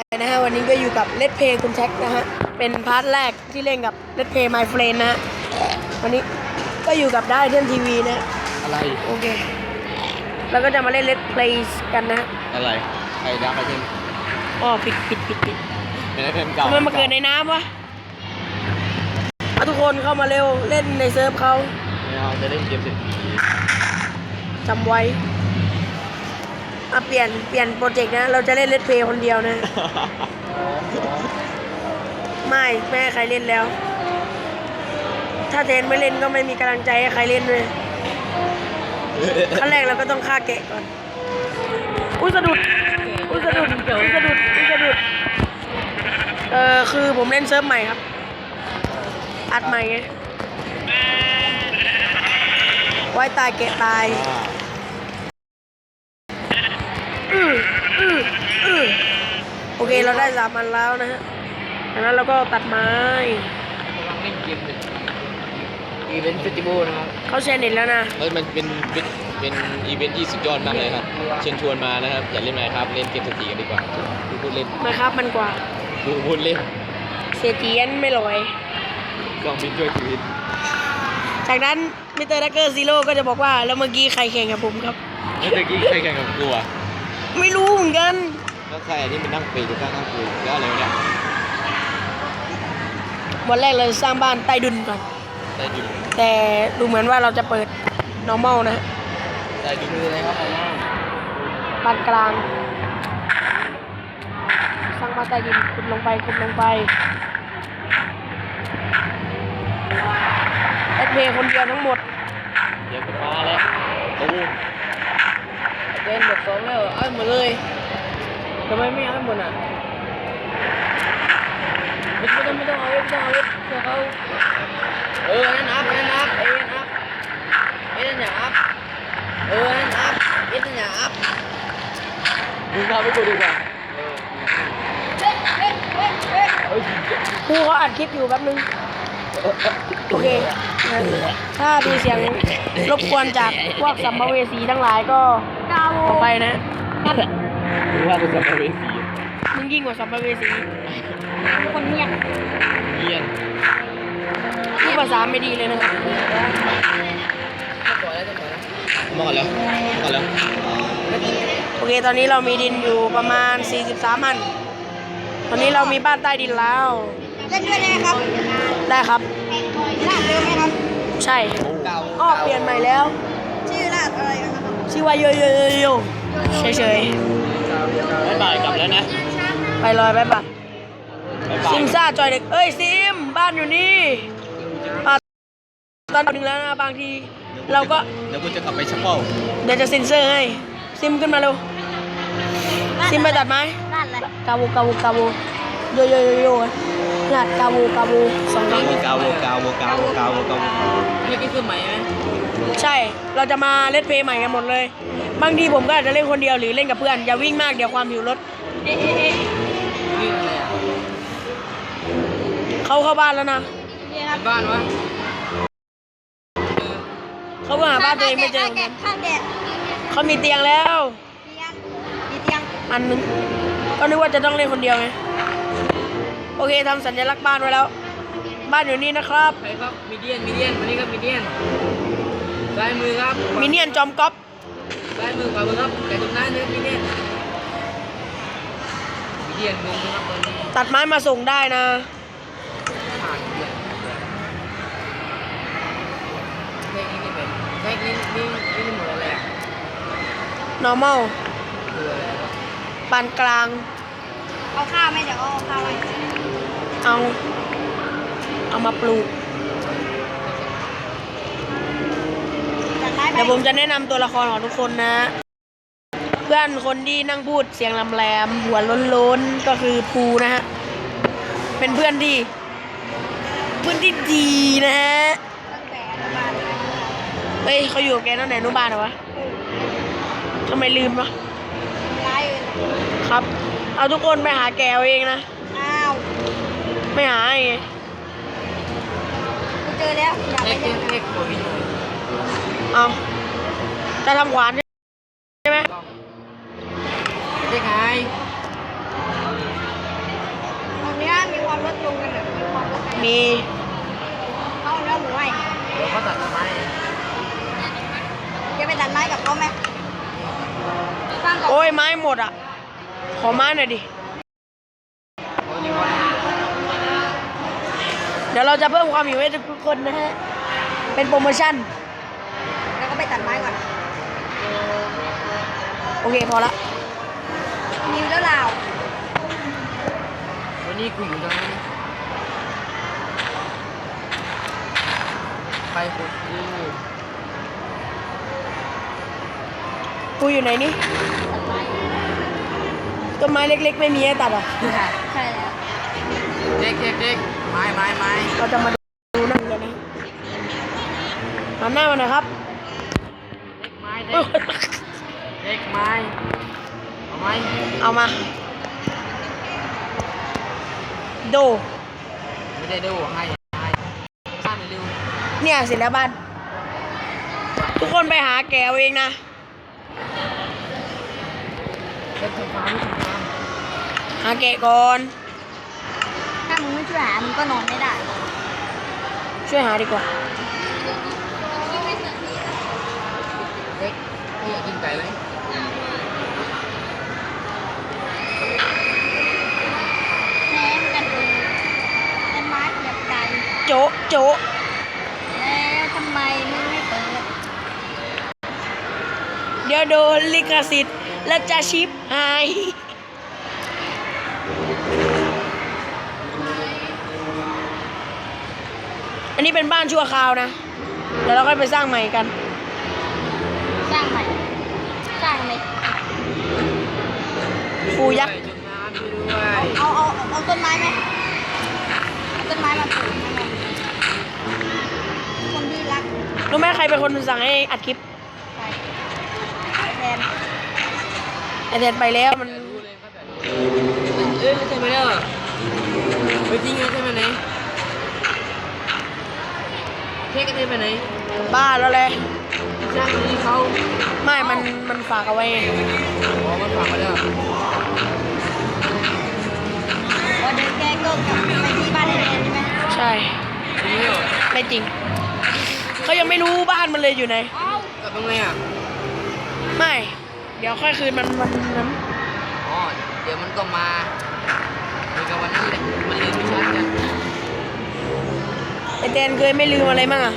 นะฮะวันนี้ก็อยู่กับเลดเพย์คุณแท็กนะฮะเป็นพาร์ทแรกที่เล่นกับเลดเพย์ไมเฟรนนะฮะวันนี้ก็อยู่กับได้เทนทีวีนะฮะอะไรโอเคแล้วก็จะมาเล่นเลดเพลย์กันนะฮะอะไรใครดักไอเทมอ๋อปิดปิดปิดปิดเป็นไอเทมเก่าทำไมมาเกิดในน้ำวะเอาทุกคนเข้ามาเร็วเล่นในเซิร์ฟเขาไม่เอาจะเล่นเกมเศรษฐีจำไว้ อะเปลี่ยนเปลี่ยนโปรเจกต์นะ เราจะเล่นเลดเพย์คนเดียวนะ ไม่ไม่ให้ใครเล่นแล้ว ถ้าเทนไม่เล่นก็ไม่มีกำลังใจให้ใครเล่นเลยขั้นแรกเราก็ต้องฆ่าแกะก่อน อุ้ยสะดุด อุ้ยสะดุดอุ้ยสะดุดอุ้ยสะดุด เออคือผมเล่นเซิร์ฟใหม่ครับ อัดใหม่ไงไว้ตายแกะตายอื โอเคเราได้สามอันแล้วนะฮะจากนั้นเราก็ตัดไม้กำลังเล่นเกมเป็นอีเวนต์เฟสติวัลนะครับเข้าแชร์เน็ตแล้วนะแล้วมันเป็นเป็นเป็นอีเวนต์ที่สุดยอดมากเลยครับ เชิญชวนมานะครับ อย่าเล่นไหมครับเล่นเกมเศรษฐีกันดีกว่าดูพูดเล่นมาครับมันกว่าดูพูดเล่นเสียเทียนไม่ลอยกองบินช่วยชีวิตจากนั้นมิสเตอร์ดักเกอร์ซีโร่ก็จะบอกว่าแล้วเมื่อกี้ใครแข่งกับผมครับแล้วตะกี้ใครแข่งกับกูอะไม่รู้เหมือนกัน แล้วใครอันนี้มันนั่งปีหรือนั่งข้างกูแล้วอะไรวะเนี่ยวันแรกเราจะสร้างบ้านใต้ดินก่อนได้ดูแต่ดูเหมือนว่าเราจะเปิด normal นะฮะได้ดูคืออะไรครับเอาว่าปานกลาง สร้างบ้านใต้ดินขุดลงไปขุดลงไปแอดเพย์คนเดียวทั้งหมดเดี๋ยวกูมาแล้วตูมเป็นบทสองแล้วเอาหมดเลย ทำไมไม่เอาหมดอะไม่ต้องไม่ต้องเอาไม่ต้องเอาเพื่อเขาเออนั่นอัพนั่นอัพเอ็นอัพเอ็นอย่าอัพเออนั่นอัพเอ็นอย่าอัพมึงทำให้กูดีกว่าครูเขาอัดคลิปอยู่แป๊บนึง โอเค ถ้ามีเสียงรบกวนจากพวกสัมภเวสีทั้งหลายก็ขอไปนะ มึงว่ากูสัมภเวสีมึงยิ่งกว่าสัมภเวสีคนเงียเยี่ยนพูดภาษาไม่ดีเลยนะครับมาก่อนแล้วมาก่อนแล้วโอเค ตอนนี้เรามีดินอยู่ประมาณ 43อัน ตอนนี้เรามีบ้านใต้ดินแล้ว เล่นด้วยได้ไหมครับ ได้ครับลาดเร็วไหมครับ ใช่อ้อเปลี่ยนใหม่แล้ว ชื่อลาดอะไรนะครับ ชื่อว่าโยโยโยโยเฉย บ๊ายบายกลับแล้วนะๆไปลอยไปบัดบ๊ายบายซิมซ่าจอยเด็ก เอ้ยซิม บ้านอยู่นี่อะตอนหนึ่งแล้วนะบางที เราก็เดี๋ยวกูจะกลับไปชัปเปิลเดี๋ยวจะเซ็นเซอร์ให้ ซิมขึ้นมาเร็ว ซิมไปตัดไม้ลาดอะไรกาวูกาวูกาวูโยโยโยโยหลัดกาวูกาวูสองครั้งโวกาโวกาโวกาโวกาโวกาโวกาเมื่อกี้คือใหม่ไหม ใช่ เราจะมาเล่นเพลย์ใหม่กันหมดเลย บางทีผมก็อาจจะเล่นคนเดียวหรือเล่นกับเพื่อน อย่าวิ่งมากเดี๋ยวความหิวลดเขาเข้าบ้านแล้วนะนี่ครับบ้านวะเขาก็หาบ้านตัวเองไม่เจอข้างแดดข้างแดดเขามีเตียงแล้วเตียงมีเตียงอันนึงก็นึกว่าจะต้องเล่นคนเดียวไงโอเคทำสัญลักษณ์บ้านไว้แล้ว บ้านอยู่นี่นะครับใครครับมีเดียนมีเดียนวันนี้ครับมีเดียน ซ้ายมือครับมิเนียนจอมก๊อปซ้ายมือขวามือครับแต่ตรงหน้าเนี่ยมีเดียนมีเดียนงงนะครับตอนนี้ตัดไม้มาส่งได้นะ ผ่านเดียนแท็กนี้นี่เป็นแท็กนี้นี่นี่นี่หมดอะไรอะ normal คืออะไรวะปานกลาง เอาข้าวไหมเดี๋ยวเอาข้าวไว้ เอา เอามาปลูก จากไม้ไป เดี๋ยวผมจะแนะนำตัวละครของทุกคนนะ เพื่อนคนที่นั่งพูดเสียงลำแหลมหัวล้นๆก็คือภูนะฮะ เป็นเพื่อนที่ เพื่อนที่ดีนะฮะตั้งแต่อนุบาลเลยเฮ้ยเขาอยู่กับแกตั้งแต่อนุบาลเหรอวะทำไมลืมวะร้ายเลยครับ เอาทุกคนไปหาแกเอาเองนะ อ้าวไม่หาไงกูเจอแล้ว อยากแท็ไปกเจะทำหวานใช่ไหมได้ไงตรงนี้มีความลดลงกันหรือมีความลดมีเข้าเนื้อหมูไว้เยเขาตัดไม้จะไปตัดไม้กับเขาไหมโอ้ยไม้หมดอะ ขอไม้หน่อยดิ เดี๋ยวเราจะเพิ่มความหิวให้ทุกคนนะฮะ เป็นโปรโมชั่น แล้วก็ไปตัดไม้ก่อน โอเคพอละนิวแล้วลาววันนี้กูอยู่ตรงนั้นไปขุดกูกูอยู่ไหนนี่ตัดไม้ต้นไม้เล็ก ๆ ไม่มีให้ตัดอะใช่แล้วเด็กเด็กเด็กไม้ไม้ไม้เราจะมาดูนั่นกันนะหันหน้ามาหน่อยครับ เด็กไม้เด็กเด็กไม้เอาไหมเอามาดูไม่ได้ดูให้ให้ข้ามไปเร็วเนี่ยเสร็จแล้วบ้าน ทุกคนไปหาแกเอาเองนะเด็กทำฟาร์มทำฟาร์มหาแกะก่อน ถ้ามึงไม่ช่วยหามึงก็นอนไม่ได้ ช่วยหาดีกว่า เด็ี่ยกินไก่ไหมแหนมกันดูต้นไม้เสียบไก่โจะโจะแล้วทำไมมึงไม่เปิดเดี๋ยวโดนลิขสิทธิ์แล้วจะชิปหายอันนี้เป็นบ้านชั่วคราวนะ เดี๋ยวเราค่อยไปสร้างใหม่กัน สร้างใหม่ สร้างไหม ฟูยักษ์จมน้ำไปด้วยเอาเอาเอาต้นไม้ไหมเอาต้นไม้มาปลูกให้มันคนที่รักรู้ไหมใครเป็นคนสั่งให้อัดคลิปไปแทนไอแทนไปแล้วมันรู้เลยครับแบบเอ้ยใช่ไหมเด้อไปจริงเหรอใช่ไหมไหนเค้กกันใช่ไหมไหนบ้าแล้วแหละจ้างคนที่เขาไม่มันมันฝากเอาไว้ไงอ๋อมันฝากมาแล้ว กก็กลับไปที่บ้านแทนใช่ไหมใช่จริงเหรอไม่จริง เขายังไม่รู้บ้านมันเลยอยู่ไหน เอ้า กลับยังไงอะ ไม่ เดี๋ยวค่อยคืนมันวันนั้น อ๋อ เดี๋ยวมันก็มาเหมือนกับวันนั้นแหละมันลืมไม่ชัดกันไอแทนเคยไม่ลืมอะไรมั่งอะ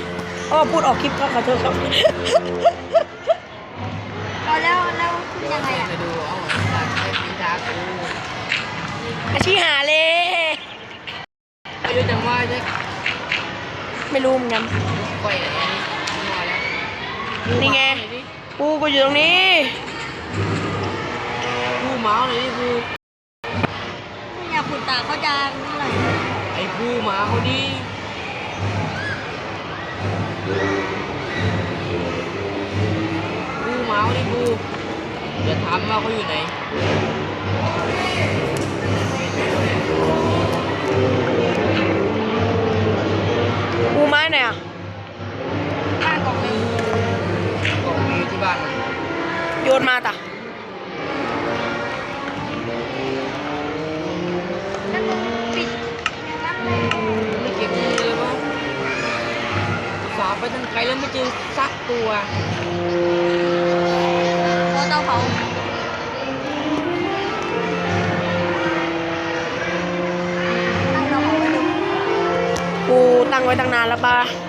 อ้อพูดออกคลิปก็ขอโทษครับ เอาแล้วแล้วขึ้นเดี๋ยวยังไงแกอะ จะดู เอ้าตัดให้พินทากู อาชีหาเลยไม่รู้จังว่าจะไม่รู้เหมือนกันปล่อยอะไรนี่ไงกูกูอยู่ตรงนี้กูเมาส์หน่อยกูเนี่ยคุณตาเขาจะเมื่อไหร่ไอ้กูหมาเขาดิกูเมาส์ดิกูอย่าถามว่าเขาอยู่ไหน กูไม้ไหนอะบ้านกล่องหนึงกล่องมีอยู่ที่บ้านมันโยนมาตะ ง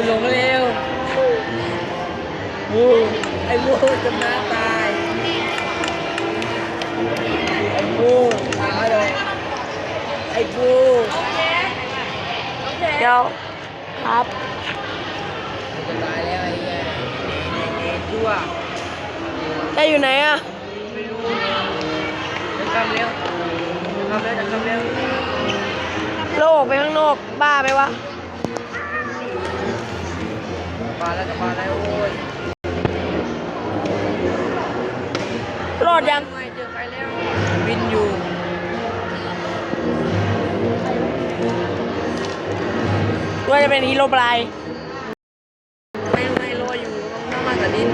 มันลงเร็วบูไอ้มูจะมาตายไอ้มูตายเลยไอ้มูเดี๋ยวครับตายแล้วไอ้เงี้ยไอ้ตัวแกอยู่ไหนอะไม่รู้จะกำเร็วกำเร็วจะกำเร็วโลกไปข้างนอกบ้าไปวะ มาแล้วจะมาแล้วโอ้ยรอดยังไม่เจอใครแล้วบินอยู่ว่าจะเป็นฮีโร่บรายไม่ไม่รออยู่น้ำมันกับดิน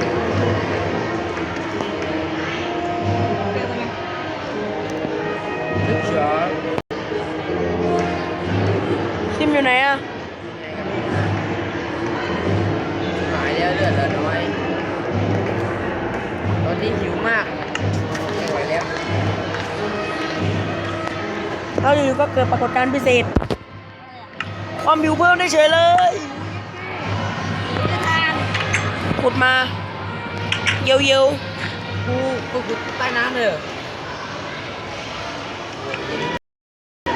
เจอทำไมลึกเฉียวซิมอยู่ไหนอะ ตอนนี้หิวมากไม่ไหวแล้วเราอยู่ๆก็เกิดปรากฏการณ์พิเศษ ความผิวเพิ่มได้เฉยเลยจะทานขุดมา เยวกูกูกูใต้น้ำเลยเหรอ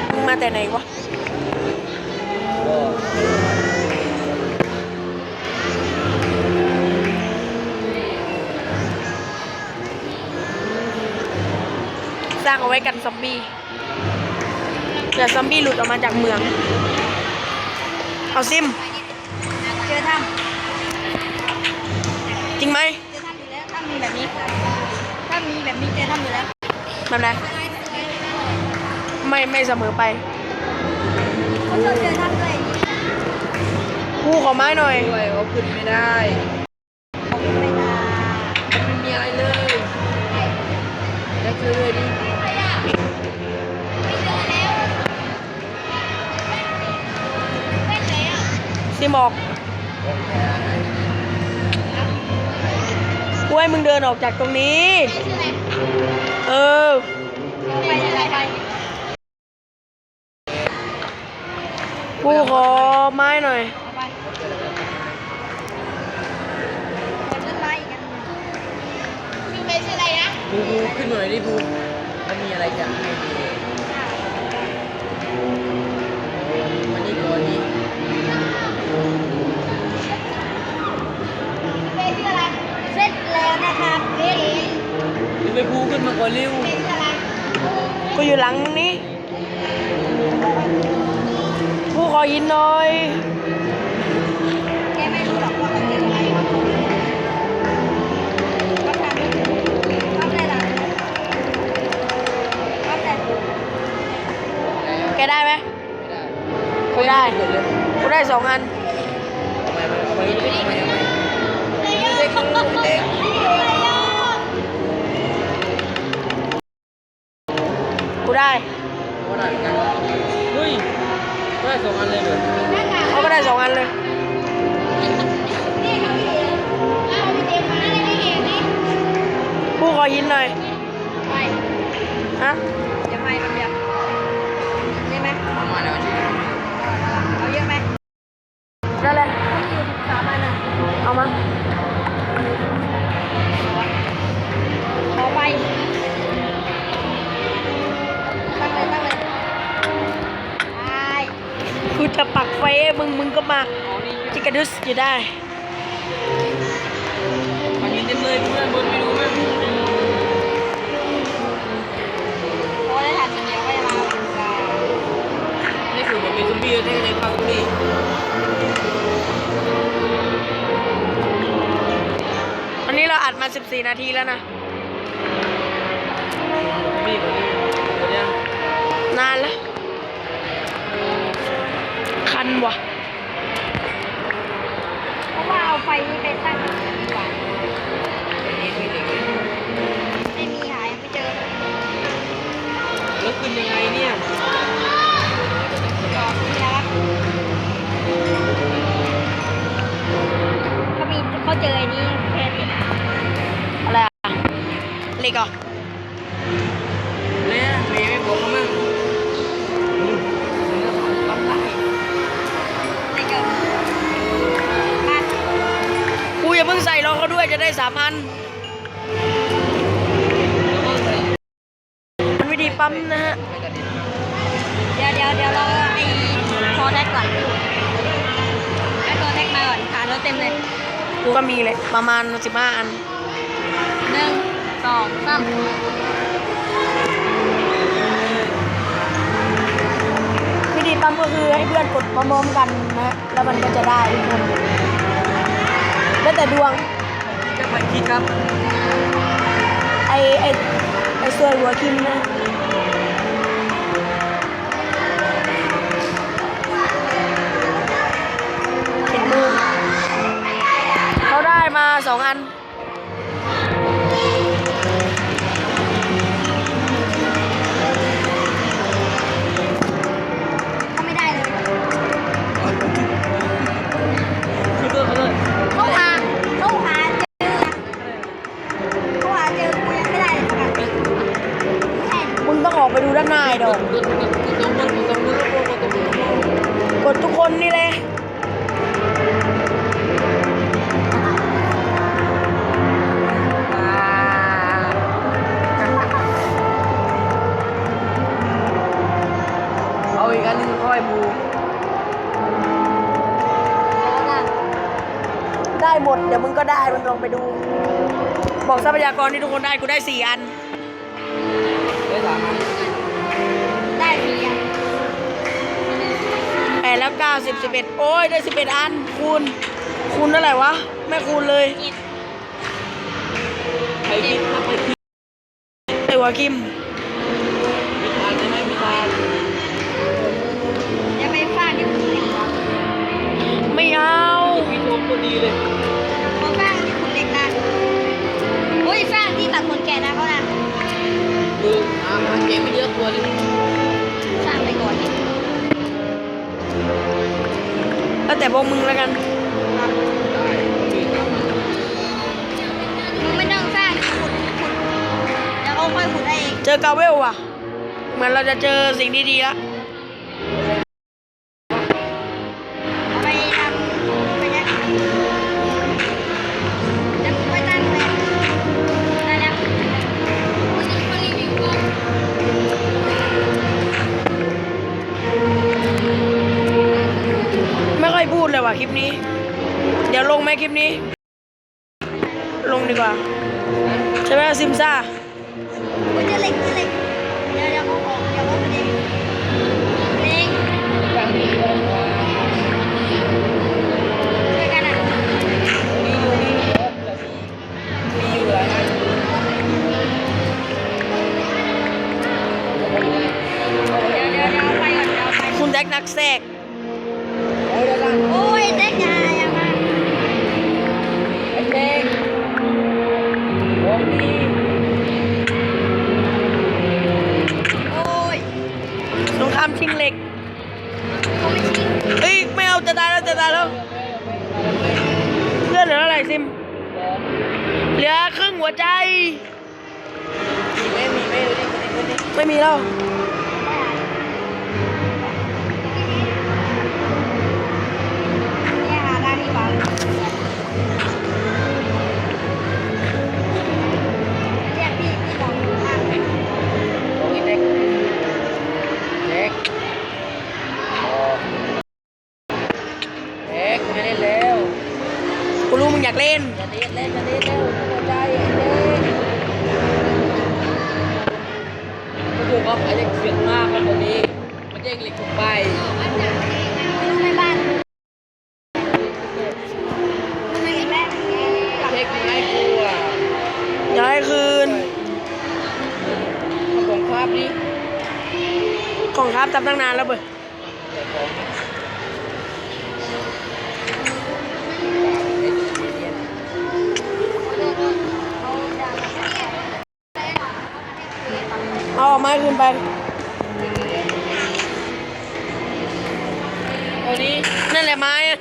ๆมึงมาแต่ไหนวะ สร้างเอาไว้กันซอมบี้เผื่อซอมบี้หลุดออกมาจากเมือง เอาซิม เจอถ้จริงไหมำเจอถ้ำอยู่แล้วถ้ำมีแบบนี้ถ้ามีแบบนี้เจอถ้ำอยู่แล้วแบบไหนไม่ไม่เสมอไปเขาชอบเจอถ้ำด้วยกูขอไม้หน่อย ด้วยเขาขึ้นไม่ได้เขาไม่ได้มันไม่มีอะไรเลย แล้วคือเลยดิ ซิมออกกูให้มึงเดินออกจากตรงนี้ เออไปอะไรไปกูขอไม้หน่อยเอาไปคนต้นไม้อีกนหนึ่งชื่อเฟซชื่อะไรนะบูบูขึ้นหน่อยดิบูมันมีอะไรจะให้ดู รเสร็จแล้วนะครับเฟซดูไปบูขึ้นมาก่อนเร็วเฟซชื่อะไรกูอยู่หลังนี้กูขอยินหน่อย แกไม่รู้หรอกว่าเขาเป็นอะไรก็ทำไม่ถูกก็ได้ละก็ได้แกได้ไหมไม่ได้กูได้กูได้สองอัน เอามาขอไป ตั้งเลยตั้งเลยไปกูจะปักไฟให้มึงมึงก็มาเอานี่จิกระดุสอยู่ได้ มันยืนเต็มเลยเพื่อนบนไม่รู้ไหมพอได้ทันเดียวก็จะมาถึงกันนี่คือมันมีซอมบี้ได้ในภาค เราอัดมา 14 นาทีแล้วนะซอมบี้คนนี้คนเนี้ยนานแล้วคันว่ะเพราะว่าเอาไฟนี้ไปตั้งดีกว่านี่คือเด็กไม่มีหายไม่เจอแล้วขึ้นยังไงเนี่ยต่อที่นะครับเขามีเขาเจอไอ้นี้แค่นี้ เหล็กเหรอแล้วเมย์ไม่บอกเขามั่งปั๊มได้ไม่เจอมากูอย่าเพิ่งใส่รอเขาด้วยจะได้สามอันมันวิธีปั๊มนะฮะไม่กระดิ่งเดี๋ยวเดี๋ยวเดี๋ยวเราไอ้คอแท็กก่อนไอ้ตัวแท็กมาก่อนขาเราเต็มเลย กูก็มีเลยประมาณสิบห้าอันหนึ่งส องสามวิธีปั๊มก็คือให้เพื่อนกดพร้อมๆกันนะ แล้วมันก็จะได้ทุกคนแล้วแต่ดวงจะไปคิดครับ ไอไอไอส่วนหัวคิมนะเห็นมือเขาได้มาสองอัน ทรัพยากรที่ทุกคนได้กูได้สี่อัน ได้สามอันได้สี่อันแปดแล้วเก้าสิบสิบเอ็ดโอ้ยได้สิบเอ็ดอัน คูณ คูณเท่าไหร่วะ ไม่คูณเลยกินใครคิดถ้าใครคิดไอหัวคิมมีทานใช่ไหมมีทานอย่าไปฟาดที่คุณเล็กนะไม่เอามีโชมตัวดีเลยาดที่ตัดคนแก่นะเขานะคืออาหารเกมไม่เยอะตัวเลยสร้างไปก่อนดิแล้วแต่พวกมึงแล้วกัน ได้มีสามอันมึงไม่ต้องสร้างขุดขุดแล้วเขาค่อยขุดได้เอง เจอกาเวลว่ะ เหมือนเราจะเจอสิ่งดีๆแล้ว แล้วเบอาไอ้ตัวเนี้ยเอาออกมาให้คืนไปตัวนี้นั่นแหละไม้อะ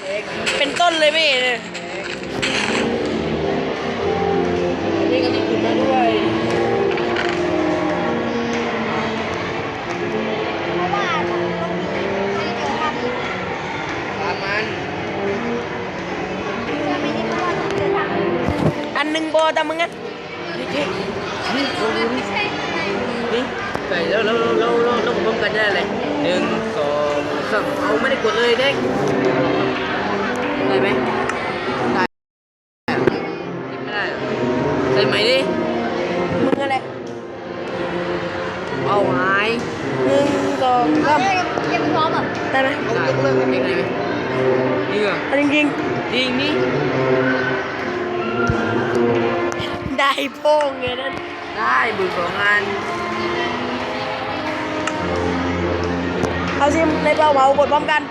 เด็กเป็นต้นเลยไม่เห็นเลย แต่มึงอะนี่เจ๊ไม่ใช่นี่ใส่แล้วแล้วแล้วแล้วแล้วผมพร้อมกันได้เลยหนึ่งสองสามเอาไม่ได้กดเลยเด็กได้ไหม ได้โป้งไงนั่นได้บื่อสองงานเอาซิมในเปล่าเผากดพร้อมกัน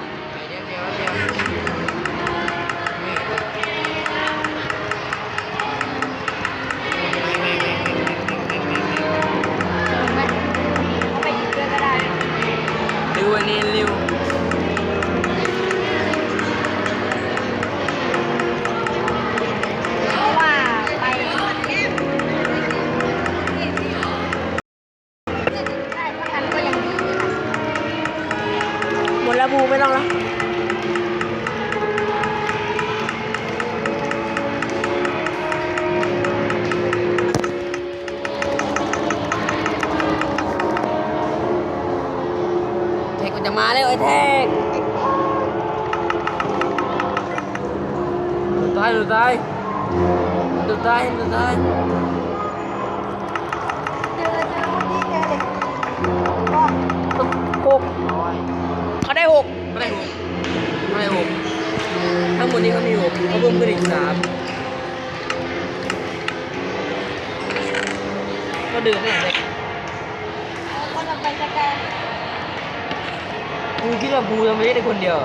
กูคิดว่าบูจะไม่ได้คนเดียว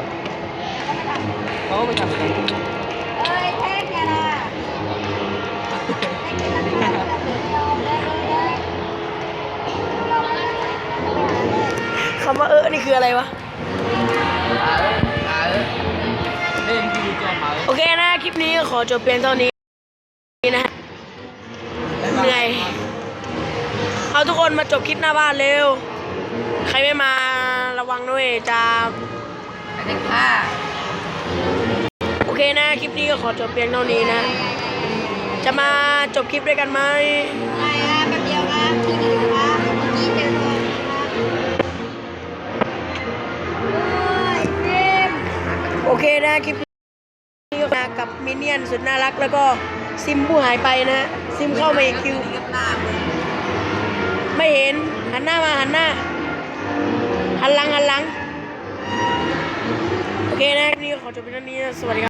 เขาก็ไม่ทำเหมือนกันเอ้ยเทคไงล่ะเทคกินแล้วก็ยอมได้เลยยอมได้เลยคำว่าเออนี่คืออะไรวะตาเอ้ยตาเอ้ยเล่นที่ดูจอมเอ้ยโอเคนะ คลิปนี้ขอจบเพียงเท่านี้นะฮะเหนื่อย เอาทุกคนมาจบคลิปหน้าบ้านเร็ว ใครไม่มา วังด้วยจะไอ้เด็กผ้าโอเคนะ คลิปนี้ก็ขอจบเพียงเท่านี้นะ จะมาจบคลิปด้วยกันไหมไปอะแป๊บเดียวครับที่นี่ครับที่เจอตัวครับเฮ้ยเฟมโอเคนะคลิปนี้มากับมินเนี่ยนสุดน่ารักแล้วก็ซิมผู้หายไปนะ ซิมเข้ามาอีกคิว ไม่เห็นหันหน้ามาหันหน้า หันหลังหันหลัง โอเคนะนี่ขอจบเพียงเท่านี้ สวัสดีครับ